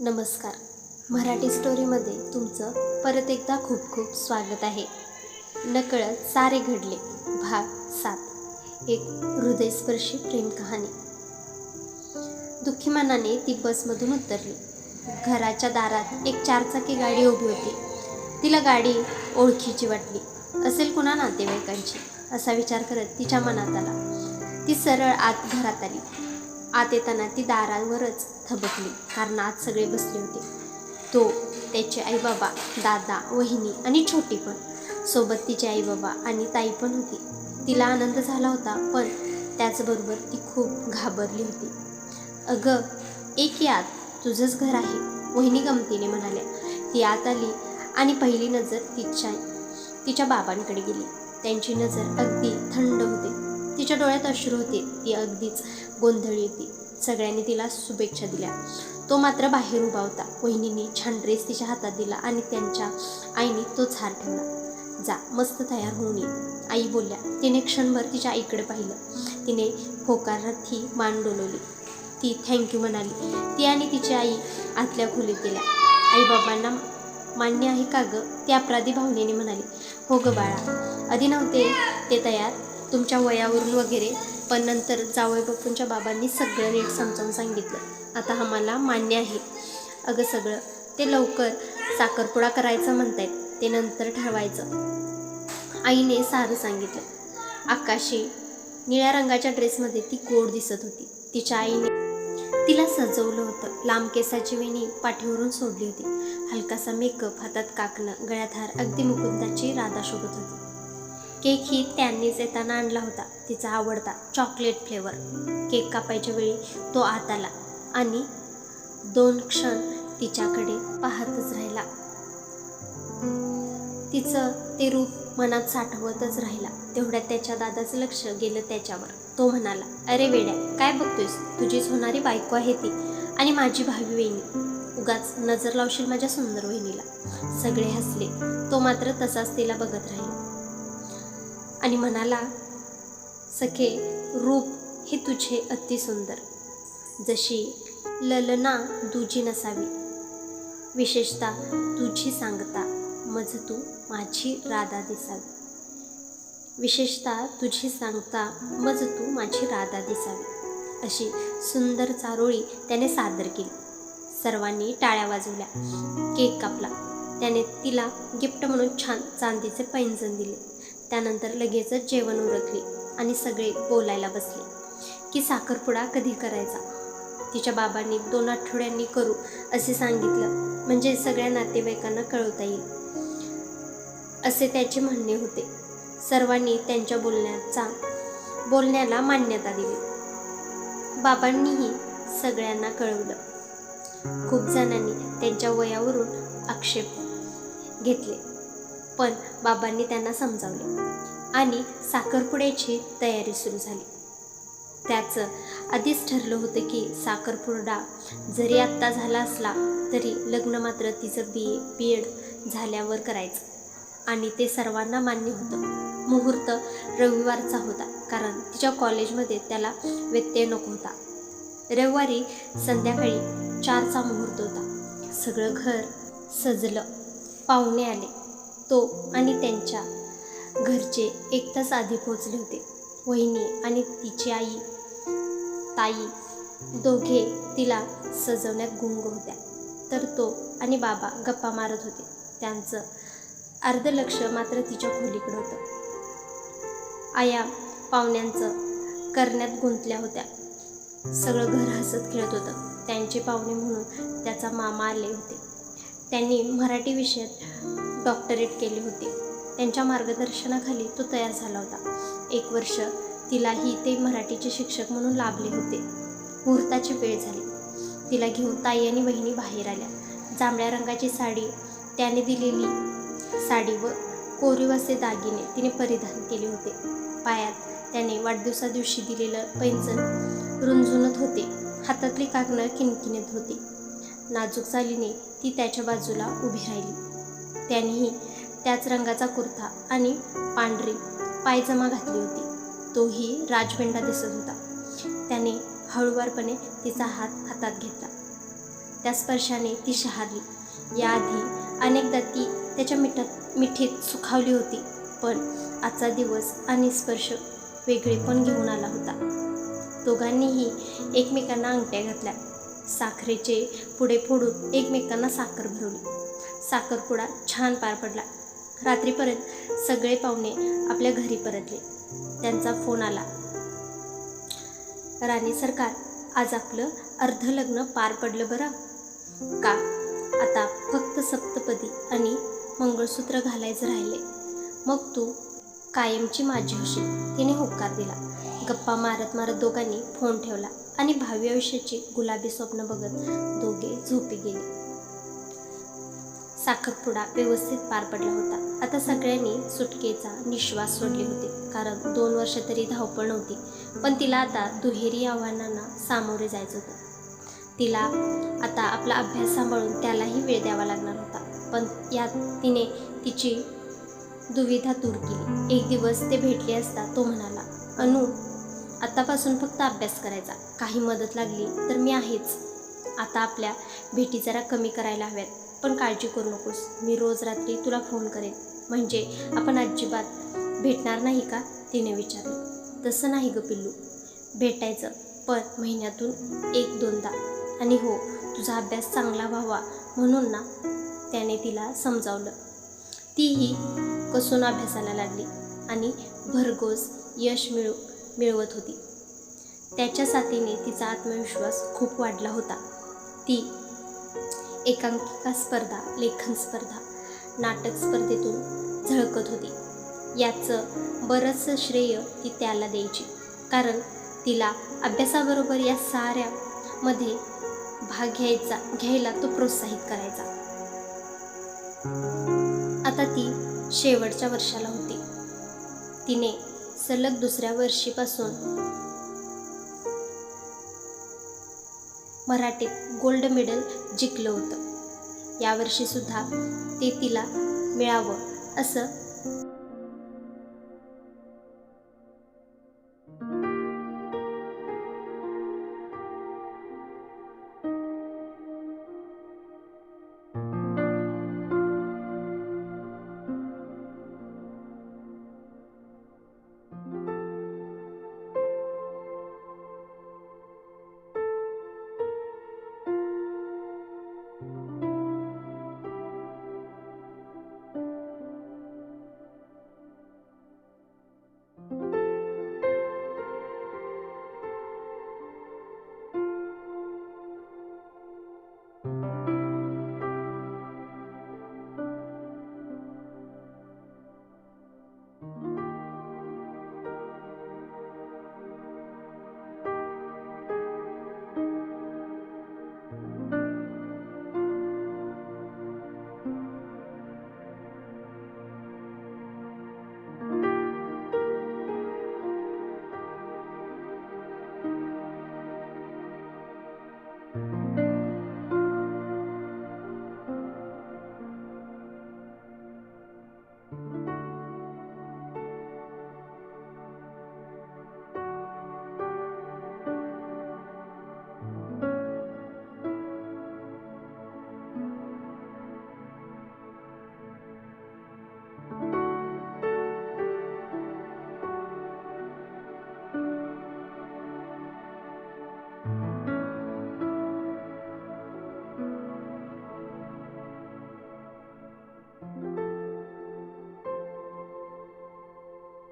नमस्कार. मराठी स्टोरीमध्ये तुमचं परत एकदा खूप खूप स्वागत आहे. नकळत सारे घडले. भाग सात. एक हृदयस्पर्शी प्रेम कहाणी. दुःखी मनाने ती बसमधून उतरली. घराच्या दारात एक चारचाकी गाडी उभी होती. तिला गाडी ओळखीची वाटली. असेल कुणा नातेवाईकांची असा विचार करत तिच्या मनात आला. ती सरळ आत घरात आली. आत येताना ती दारावरच थबकली कारण आत सगळे बसले होते. तो त्याचे आईबाबा दादा वहिनी आणि छोटी पण. सोबत तिचे आईबाबा आणि ताई पण होती. तिला आनंद झाला होता पण त्याचबरोबर ती खूप घाबरली होती. अगं एक यात तुझंच घर आहे वहिनी गमतीने म्हणाल्या. ती आत आली आणि पहिली नजर तिच्या तिच्या बाबांकडे गेली. त्यांची नजर अगदी थंड होते. तिच्या डोळ्यात अश्रू होते. ती अगदीच गोंधळी होती. सगळ्यांनी तिला शुभेच्छा दिल्या. तो मात्र बाहेर उभा होता. वहिनीने छान ड्रेस तिच्या हातात दिला आणि त्यांच्या आईने तोच हार ठेवला. जा मस्त तयार होऊन ये. आई बोलल्या. तिने क्षणभर तिच्या आईकडे पाहिलं. तिने होकारात ही मान डोलवली. ती थँक्यू म्हणाली. ती आणि तिची आई आतल्या खोलीत गेल्या. आईबाबांना मान्य आहे का गं? ती अपराधी भावनेने म्हणाली. हो गं बाळा. आधी नव्हते ते तयार. तुमच्या वयावरून वगैरे पण नंतर जावई बापूंच्या बाबांनी सगळं नीट समजावून सांगितलं. आता आम्हाला मान्य आहे. अगं सगळं ते लवकर साखरपुडा करायचं म्हणतायत ते नंतर ठरवायचं. आईने सारं सांगितलं. आकाशी निळ्या रंगाच्या ड्रेसमध्ये ती गोड दिसत होती. तिच्या आईने तिला सजवलं होतं. लांब केसाची वेणी पाठीवरून सोडली होती. हलकासा मेकअप हातात काकणं गळ्यात हार अगदी मुकुंदाची राधा शोभत होती. केक ही त्यांनीच येताना आणला होता. तिचा आवडता चॉकलेट फ्लेवर. केक कापायच्या वेळी तो आत आला आणि दोन क्षण तिच्याकडे पाहतच राहिला. तिचं ते रूप मनात साठवतच राहिला. तेवढ्यात त्याच्या दादाचं लक्ष गेलं त्याच्यावर. तो म्हणाला अरे वेड्या काय बघतोयस? तुझीच होणारी बायको आहे ती आणि माझी भावी वहिनी. उगाच नजर लावशील माझ्या सुंदर वहिनीला. सगळे हसले. तो मात्र तसाच तिला बघत राहिला. आणि म्हणाला सखे रूप हे तुझे अतिसुंदर जशी ललना दुजी नसावी. विशेषतः तुझी सांगता मज तू माझी राधा दिसावी. विशेषतः तुझी सांगता मज तू माझी राधा दिसावी. अशी सुंदर चारोळी त्याने सादर केली. सर्वांनी टाळ्या वाजवल्या. केक कापला. त्याने तिला गिफ्ट म्हणून छान चांदीचे पैंजण दिले. त्यानंतर लगेचच जेवण उरकले आणि सगळे बोलायला बसले की साखरपुडा कधी करायचा? तिच्या बाबांनी दोन आठवड्यांनी करू असे सांगितलं. म्हणजे सगळ्या नातेवाईकांना कळवता येईल. असे त्याचे म्हणणे होते. सर्वांनी त्यांच्या बोलण्याचा बोलण्याला मान्यता दिली. बाबांनीही सगळ्यांना कळवलं. खूप जणांनी त्यांच्या वयावरून आक्षेप घेतले. पण बाबांनी त्यांना समजावले आणि साखरपुड्याची तयारी सुरू झाली. त्याचं आधीच ठरलं होतं की साखरपुडा जरी आत्ता झाला असला तरी लग्न मात्र तिचं बी ए बी एड झाल्यावर करायचं. आणि ते सर्वांना मान्य होतं. मुहूर्त रविवारचा होता कारण तिच्या कॉलेजमध्ये त्याला व्यत्यय नको होता. रविवारी संध्याकाळी चारचा मुहूर्त होता. सगळं घर सजलं. पाहुणे आले. तो आणि त्यांच्या घरचे एक तास आधी पोचले होते. वहिनी आणि तिची आई ताई दोघे तिला सजवण्यात गुंग होत्या. तर तो आणि बाबा गप्पा मारत होते. त्यांचं अर्ध लक्ष मात्र तिच्या खोलीकडे होतं. आया पाहुण्यांचं करण्यात गुंतल्या होत्या. सगळं घर हसत खेळत होतं. त्यांचे पाहुणे म्हणून त्याचा मामा आले होते. त्यांनी मराठी विषयात डॉक्टरेट केली होती. त्यांच्या मार्गदर्शनाखाली तो तयार झाला होता. एक वर्ष तिलाही ते मराठीचे शिक्षक म्हणून लाभले होते. मुहूर्ताची वेळ झाली. तिला घेऊन ताई आणि बहिणी बाहेर आल्या. जांभळ्या रंगाची साडी त्याने दिलेली साडी व कोरीव असे दागिने तिने परिधान केले होते. पायात त्याने वाढदिवसादिवशी दिलेलं पैंजण रुंजुनत होते. हातातली कागणं किणकिणत होती. नाजूक चालीने ती त्याच्या बाजूला उभी राहिली. त्यानेही त्याच रंगाचा कुर्ता आणि पांढरी पायजमा घातली होती. तोही राजवेंडा दिसत होता. त्याने हळुवारपणे तिचा हात हातात घेतला. त्या स्पर्शाने ती शहारली. याआधी अनेकदा ती त्याच्या मिठात मिठीत सुखावली होती पण आजचा दिवस आणि स्पर्श वेगळेपण घेऊन आला होता. दोघांनीही एकमेकांना अंगठ्या घातल्या. साखरेचे पुढे फोडून एकमेकांना साखर भरवली. साखरपुडा छान पार पडला. रात्रीपर्यंत सगळे पाहुणे आपल्या घरी परतले. त्यांचा फोन आला. राणी सरकार आज आपलं अर्ध लग्न पार पडलं बरं? का? आता फक्त सप्तपदी आणि मंगळसूत्र घालायचं राहिले. मग तू कायमची माझी होशील तिने होकार दिला. गप्पा मारत मारत दोघांनी फोन ठेवला. आणि भावी आयुष्याची गुलाबी स्वप्न बघत दोघे झोपी गेले. साखरपुडा व्यवस्थित पार पडला होता. आता सगळ्यांनी सुटकेचा निश्वास सोडले होते. कारण दोन वर्ष तरी धावपळ नव्हती पण तिला आता दुहेरी आव्हानांना सामोरे जायचं होतं. तिला आता आपला अभ्यास सांभाळून त्यालाही वेळ द्यावा लागणार होता. पण यात तिने तिची दुविधा दूर केली. एक दिवस ते भेटले असता तो म्हणाला अनु आत्तापासून फक्त अभ्यास करायचा. काही मदत लागली तर मी आहेच. आता आपल्या भेटी जरा कमी करायला हव्यात. पण काळजी करू नकोस. मी रोज रात्री तुला फोन करेन. म्हणजे आपण अजिबात भेटणार नाही का? तिने विचारलं. तसं नाही ग पिल्लू. भेटायचं. पण महिन्यातून एक दोनदा. आणि हो तुझा अभ्यास चांगला व्हावा म्हणून ना? त्याने तिला समजावलं. तीही कसून अभ्यासाला लागली. आणि भरघोस यश मिळू मिळवत होती. त्याच्या साथीने तिचा आत्मविश्वास खूप वाढला होता. ती एकांकिका स्पर्धा लेखन स्पर्धा नाटक स्पर्धेतून झळकत होती. याचं बरंचसं श्रेय ती त्याला द्यायची. कारण तिला अभ्यासाबरोबर या साऱ्यामध्ये भाग घ्यायचा घ्यायला तो प्रोत्साहित करायचा. आता ती शेवटच्या वर्षाला होती. तिने सलग दुसऱ्या वर्षीपासून. मराठीत गोल्ड मेडल जिंकलं होतं. यावर्षीसुद्धा ते तिला मिळावं असं